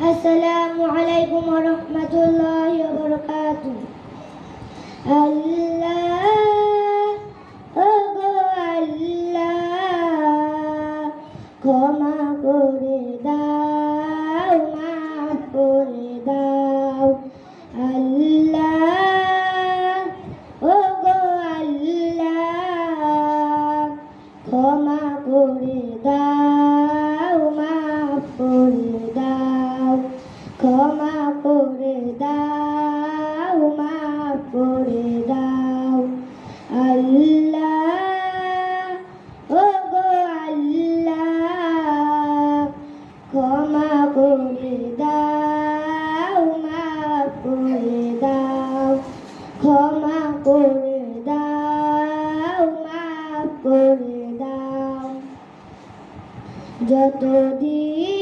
আসসালামু আলাইকুম ওয়া রাহমাতুল্লাহি ওয়া বারাকাতুহু আল্লাহ ওগো আল্লাহ ক্ষমা করে দাও মাফ করে দাও আল্লাহ ওগো আল্লাহ ক্ষমা করে দাও মাফ করে দাও ক্ষমা করে দাও, মাফ করে দাও। আল্লাহ ওগো আল্লাহ, ক্ষমা করে দাও, মাফ করে দাও। ক্ষমা করে দাও, মাফ করে দাও। যতদিন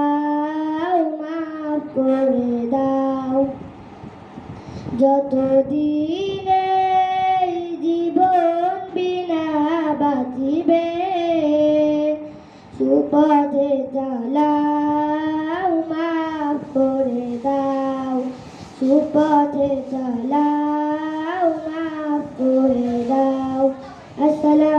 করে দাও যতদিন জীবন বিনা বাঁচিবে, সুপথে চালাও মাফ করে দাও। সুপথে চালাও মাফ করে দাও। আসসালাম